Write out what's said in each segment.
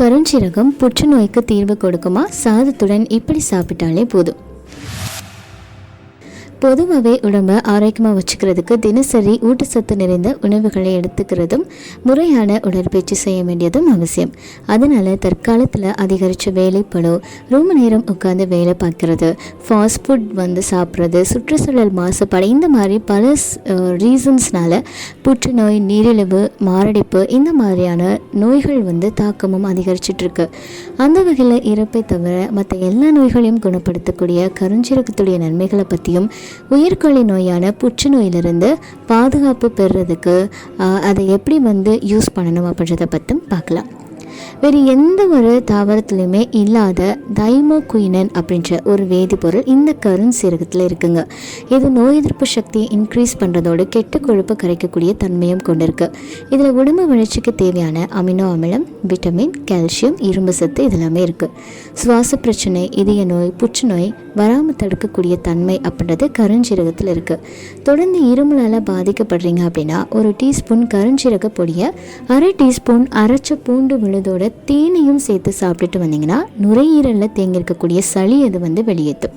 கருஞ்சீரகம் புற்றுநோய்க்கு தீர்வு கொடுக்குமா? சாதத்துடன் இப்படி சாப்பிட்டாலே போதும். பொதுவாகவே உடம்பை ஆரோக்கியமாக வச்சுக்கிறதுக்கு தினசரி ஊட்டச்சத்து நிறைந்த உணவுகளை எடுத்துக்கிறதும் முறையான உடற்பயிற்சி செய்ய வேண்டியதும் அவசியம். அதனால் தற்காலத்தில் அதிகரித்த வேலைப்படும் ரொம்ப நேரம் உட்காந்து வேலை பார்க்குறது ஃபாஸ்ட் ஃபுட் வந்து சாப்பிட்றது சுற்றுச்சூழல் மாசுபாடு இந்த மாதிரி பல ரீசன்ஸ்னால் புற்றுநோய் நீரிழிவு மாரடைப்பு இந்த மாதிரியான நோய்கள் வந்து தாக்கமும் அதிகரிச்சிட்ருக்கு. அந்த வகையில் இறப்பை தவிர மற்ற எல்லா நோய்களையும் குணப்படுத்தக்கூடிய கருஞ்சீரகத்துடைய நன்மைகளை பற்றியும் உயிர்கொல்லி நோயான புற்றுநோயிலிருந்து பாதுகாப்பு பெறுறதுக்கு அதை எப்படி வந்து யூஸ் பண்ணணும் அப்படின்றத பற்றும் பார்க்கலாம். வேறு எந்த ஒரு தாவரத்துலையுமே இல்லாத தைமோகுயினன் அப்படின்ற ஒரு வேதிப்பொருள் இந்த கருஞ்சீரகத்தில் இருக்குங்க. இது நோய் எதிர்ப்பு சக்தியை இன்க்ரீஸ் பண்ணுறதோடு கெட்ட கொழுப்பு கரைக்கக்கூடிய தன்மையும் கொண்டிருக்கு. இதில் உடம்பு வளர்ச்சிக்கு தேவையான அமினோ அமிலம் விட்டமின் கால்சியம் இரும்பு சத்து இதெல்லாமே இருக்குது சுவாச பிரச்சனை இதய நோய் புற்றுநோய் வராமல் தடுக்கக்கூடிய தன்மை அப்படின்றது கருஞ்சீரகத்தில் இருக்குது தொடர்ந்து இருமலால் பாதிக்கப்படுறீங்க அப்படின்னா ஒரு டீஸ்பூன் கருஞ்சீரக பொடியை அரை டீஸ்பூன் அரைச்ச பூண்டு விழுதோட தேனையும் சேர்த்து சாப்பிட்டுட்டு வந்தீங்கன்னா நுரையீரலில் தேங்கியிருக்கக்கூடிய சளி அது வந்து வெளியேற்றும்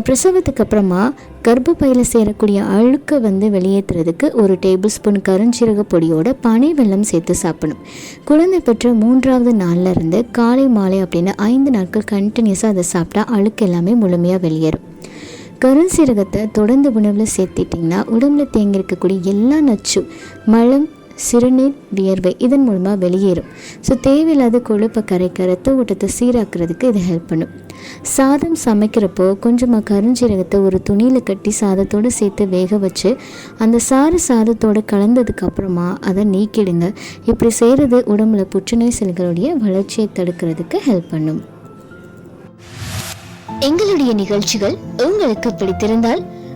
பிரசவத்துக்கு அப்புறமா கர்ப்பப்பையில் சேரக்கூடிய அழுக்கை வந்து வெளியேற்றுறதுக்கு ஒரு டேபிள் ஸ்பூன் கருஞ்சீரக பொடியோட பனை வெல்லம் சேர்த்து சாப்பிடணும். குழந்தை பெற்ற மூன்றாவது நாள்ல இருந்து காலை மாலை அப்படின்னு ஐந்து நாட்கள் கண்டினியூஸாக அதை சாப்பிட்டா அழுக்கு எல்லாமே முழுமையாக வெளியேறும். கருஞ்சீரகத்தை தொடர்ந்து உணவில் சேர்த்திட்டிங்கன்னா உடம்புல தேங்கி இருக்கக்கூடிய எல்லா நச்சும் மலம் சிறுநீர் வியர்வை இதன் மூலமாக வெளியேறும். ஸோ தேவையில்லாத கொழுப்பை கரைக்க ரத்த ஓட்டத்தை சீராக்கிறதுக்கு இது ஹெல்ப் பண்ணும். சாதம் சமைக்கிறப்போ கொஞ்சமாக கருஞ்சீரகத்தை ஒரு துணியில் கட்டி சாதத்தோடு சேர்த்து வேக வச்சு அந்த சாறு சாதத்தோடு கலந்ததுக்கு அப்புறமா அதை நீக்கிடுங்க. இப்படி செய்கிறது உடம்புல புற்றுநோய் செல்களுடைய வளர்ச்சியை தடுக்கிறதுக்கு ஹெல்ப் பண்ணும். எங்களுடைய நிகழ்ச்சிகள் உங்களுக்கு பிடித்திருந்தால்